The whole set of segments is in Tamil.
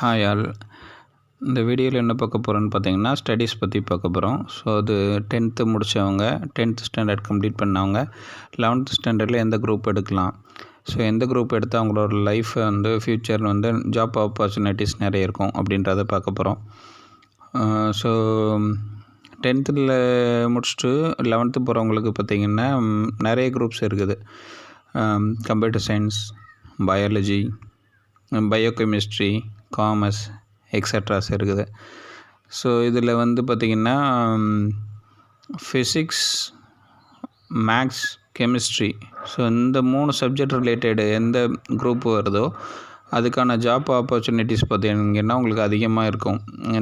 ஹாய் ஆல் இந்த வீடியோவில் என்ன பார்க்க போகிறோன்னு பார்த்தீங்கன்னா ஸ்டடீஸ் பற்றி பார்க்க போகிறோம் ஸோ அது டென்த்து முடித்தவங்க டென்த் ஸ்டாண்டர்ட் கம்ப்ளீட் பண்ணவங்க லெவன்த் ஸ்டாண்டர்டில் எந்த குரூப் எடுக்கலாம்? ஸோ எந்த குரூப் எடுத்தால் அவங்களோட லைஃப் வந்து ஃப்யூச்சர் வந்து ஜாப் ஆப்பர்ச்சுனிட்டிஸ் நிறைய இருக்கும் அப்படின்றத பார்க்க போகிறோம் ஸோ டென்த்தில் முடிச்சுட்டு லெவன்த்து போகிறவங்களுக்கு பார்த்திங்கன்னா நிறைய குரூப்ஸ் இருக்குது. Computer science biology biochemistry commerce extras இருக்குது. ஸோ இதில் வந்து பார்த்திங்கன்னா ஃபிசிக்ஸ் மேக்ஸ் கெமிஸ்ட்ரி ஸோ இந்த மூணு சப்ஜெக்ட் ரிலேட்டடு எந்த குரூப் வருதோ அதுக்கான ஜாப் ஆப்பர்ச்சுனிட்டிஸ் பார்த்தீங்கன்னா உங்களுக்கு அதிகமாக இருக்கும்.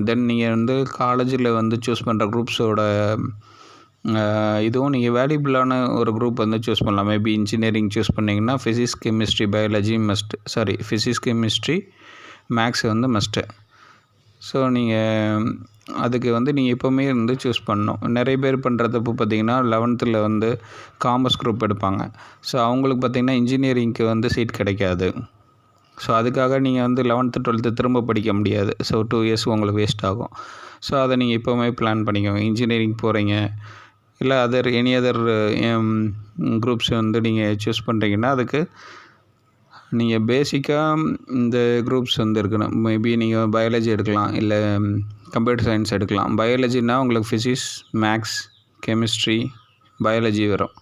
தென் நீங்கள் வந்து காலேஜில் வந்து சூஸ் பண்ணுற குரூப்ஸோட இதுவும் நீங்கள் வேல்யூபிளான ஒரு குரூப் வந்து சூஸ் பண்ணலாம். மேபி இன்ஜினியரிங் சூஸ் பண்ணிங்கன்னா physics chemistry biology must sorry physics chemistry maths வந்து மஸ்ட்டு ஸோ நீங்கள் அதுக்கு வந்து நீங்கள் எப்போவுமே வந்து சூஸ் பண்ணணும். நிறைய பேர் பண்ணுறதப்போ பார்த்தீங்கன்னா லெவன்த்தில் வந்து காமர்ஸ் குரூப் எடுப்பாங்க. ஸோ அவங்களுக்கு பார்த்திங்கன்னா இன்ஜினியரிங்க்கு வந்து சீட் கிடைக்காது. ஸோ அதுக்காக நீங்கள் வந்து லெவன்த்து டுவெல்த்து திரும்ப படிக்க முடியாது. ஸோ டூ இயர்ஸ் உங்களுக்கு வேஸ்ட் ஆகும். ஸோ அதை நீங்கள் எப்போவுமே பிளான் பண்ணிக்கோங்க. இன்ஜினியரிங் போகிறீங்க இல்லை அதர் எனி அதர் குரூப்ஸ் வந்து நீங்கள் சூஸ் பண்ணுறீங்கன்னா அதுக்கு நீங்கள் பேசிக்காக இந்த குரூப்ஸ் வந்து இருக்கணும் மேபி நீங்கள் பயாலஜி எடுக்கலாம் இல்லை கம்ப்யூட்டர் சயின்ஸ் எடுக்கலாம். பயாலஜினா உங்களுக்கு ஃபிசிக்ஸ் மேக்ஸ் கெமிஸ்ட்ரி பயாலஜி வரும்.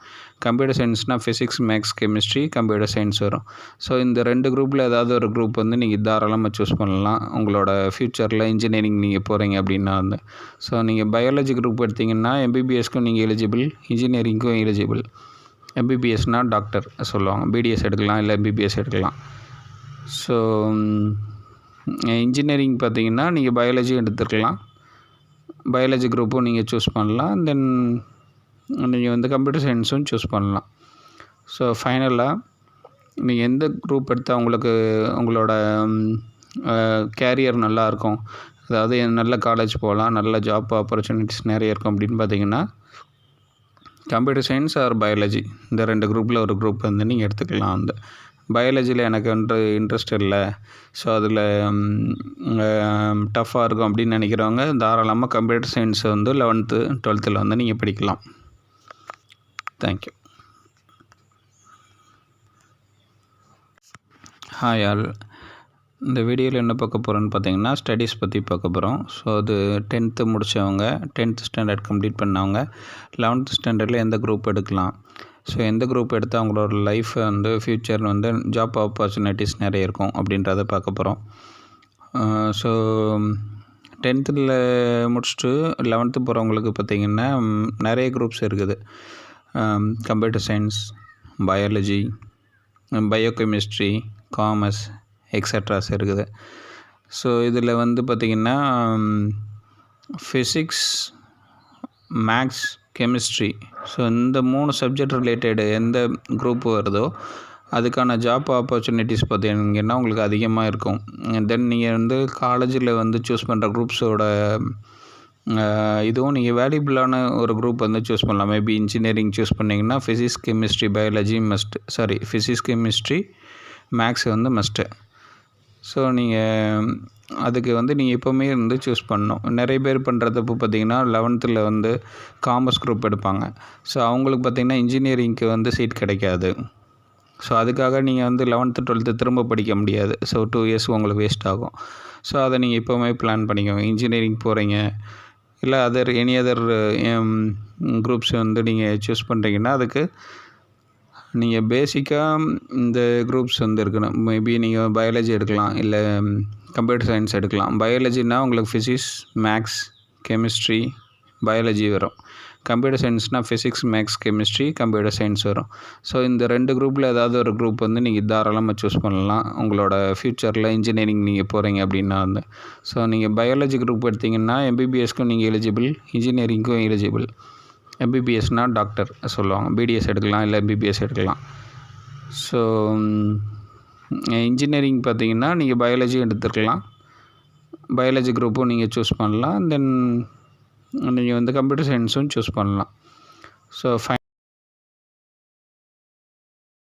Computer சயின்ஸ்னால் physics maths chemistry computer science வரும். ஸோ இந்த ரெண்டு குரூப்பில் ஏதாவது ஒரு குரூப் வந்து நீங்கள் தாராளமாக சூஸ் பண்ணலாம். உங்களோட ஃப்யூச்சரில் இன்ஜினியரிங் நீங்கள் போகிறீங்க அப்படின்னா வந்து. ஸோ நீங்கள் பயாலஜி குரூப் எடுத்திங்கன்னா எம்பிபிஎஸ்க்கும் நீங்கள் எலிஜிபிள் இன்ஜினியரிங்க்கும் எலிஜிபிள் எம்பிபிஎஸ்னால் டாக்டர் சொல்லுவாங்க. பிடிஎஸ் எடுக்கலாம் இல்லை எம்பிபிஎஸ் எடுக்கலாம். ஸோ இன்ஜினியரிங் பார்த்தீங்கன்னா நீங்கள் பயாலஜி எடுத்துருக்கலாம். பயாலஜி குரூப்பும் நீங்கள் சூஸ் பண்ணலாம். தென் நீங்கள் வந்து கம்ப்யூட்டர் சயின்ஸும் சூஸ் பண்ணலாம். ஸோ ஃபைனலாக நீங்கள் எந்த குரூப் எடுத்தால் உங்களுக்கு உங்களோட கேரியர் நல்லாயிருக்கும் அதாவது நல்ல காலேஜ் போகலாம் நல்ல ஜாப் ஆப்பர்ச்சுனிட்டிஸ் நிறைய இருக்கும் அப்படின்னு பார்த்தீங்கன்னா கம்ப்யூட்டர் சயின்ஸ் ஆர் பயாலஜி இந்த ரெண்டு குரூப்பில் ஒரு குரூப் வந்து நீங்கள் எடுத்துக்கலாம். வந்து பயாலஜியில் எனக்கு வந்து இன்ட்ரெஸ்ட் இல்லை. ஸோ அதில் டஃப்பாக இருக்கும் அப்படின்னு நினைக்கிறவங்க தாராளமாக கம்ப்யூட்டர் சயின்ஸ் வந்து லெவன்த்து டுவெல்த்தில் வந்து நீங்கள் படிக்கலாம். தேங்க்யூ ஹாய் ஆல் இந்த வீடியோவில் என்ன பார்க்க போகிறோன்னு பார்த்தீங்கன்னா ஸ்டடீஸ் பற்றி பார்க்க போகிறோம் ஸோ அது டென்த்து முடித்தவங்க டென்த் ஸ்டாண்டர்ட் கம்ப்ளீட் பண்ணவங்க லெவன்த் ஸ்டாண்டர்டில் எந்த குரூப் எடுக்கலாம்? ஸோ எந்த குரூப் எடுத்தால் அவங்களோட லைஃப் வந்து ஃப்யூச்சர் வந்து ஜாப் ஆப்பர்ச்சுனிட்டிஸ் நிறைய இருக்கும் அப்படின்றத பார்க்க போகிறோம் ஸோ டென்த்தில் முடிச்சுட்டு லெவன்த்து போகிறவங்களுக்கு பார்த்திங்கன்னா நிறைய குரூப்ஸ் இருக்குது. Computer science biology biochemistry commerce extras இருக்குது ஸோ இதில் வந்து பார்த்திங்கன்னா ஃபிசிக்ஸ் மேக்ஸ் கெமிஸ்ட்ரி ஸோ இந்த மூணு சப்ஜெக்ட் ரிலேட்டடு எந்த குரூப் வருதோ அதுக்கான ஜாப் ஆப்பர்ச்சுனிட்டிஸ் பார்த்தீங்கன்னா உங்களுக்கு அதிகமாக இருக்கும். தென் நீங்கள் வந்து காலேஜில் வந்து சூஸ் பண்ணுற குரூப்ஸோட இதுவும் நீங்கள் வேல்யூபிளான ஒரு குரூப் வந்து சூஸ் பண்ணலாம். மேபி இன்ஜினியரிங் சூஸ் பண்ணிங்கன்னா physics chemistry biology must sorry physics chemistry maths வந்து மஸ்ட்டு ஸோ நீங்கள் அதுக்கு வந்து நீங்கள் எப்போவுமே வந்து சூஸ் பண்ணணும். நிறைய பேர் பண்ணுறதப்போ பார்த்திங்கன்னா லெவன்த்தில் வந்து காமர்ஸ் குரூப் எடுப்பாங்க. ஸோ அவங்களுக்கு பார்த்திங்கன்னா இன்ஜினியரிங்க்கு வந்து சீட் கிடைக்காது. ஸோ அதுக்காக நீங்கள் வந்து லெவன்த்து டுவெல்த்து திரும்ப படிக்க முடியாது. ஸோ டூ இயர்ஸ் உங்களுக்கு வேஸ்ட் ஆகும். ஸோ அதை நீங்கள் எப்போவுமே பிளான் பண்ணிக்கோங்க. இன்ஜினியரிங் போகிறீங்க இல்லை அதர் எனி அதர் குரூப்ஸ் வந்து நீங்கள் சூஸ் பண்ணுறீங்கன்னா அதுக்கு நீங்கள் பேசிக்காக இந்த குரூப்ஸ் வந்து இருக்கணும். மேபி நீங்கள் பயாலஜி எடுக்கலாம் இல்லை கம்ப்யூட்டர் சயின்ஸ் எடுக்கலாம். பயாலஜினால் உங்களுக்கு ஃபிசிக்ஸ் மேக்ஸ் கெமிஸ்ட்ரி பயாலஜி வரும். Computer சயின்ஸ்னால் physics maths chemistry computer science வரும். ஸோ இந்த ரெண்டு குரூப்பில் ஏதாவது ஒரு குரூப் வந்து நீங்கள் தாராளமாக சூஸ் பண்ணலாம். உங்களோட ஃப்யூச்சரில் இன்ஜினியரிங் நீங்கள் போகிறீங்க அப்படின்னா வந்து. ஸோ நீங்கள் பயாலஜி குரூப் எடுத்திங்கன்னா எம்பிபிஎஸ்க்கும் நீங்கள் எலிஜிபிள் இன்ஜினியரிங்க்கும் எலிஜிபிள் எம்பிபிஎஸ்னால் டாக்டர் சொல்லுவாங்க. பிடிஎஸ் எடுக்கலாம் இல்லை எம்பிபிஎஸ் எடுக்கலாம். ஸோ இன்ஜினியரிங் பார்த்தீங்கன்னா நீங்கள் பயாலஜி எடுத்துருக்கலாம். பயாலஜி குரூப்பும் நீங்கள் சூஸ் பண்ணலாம். தென் நீங்கள் வந்து கம்ப்யூட்டர் சயின்ஸும் சூஸ் பண்ணலாம். So fine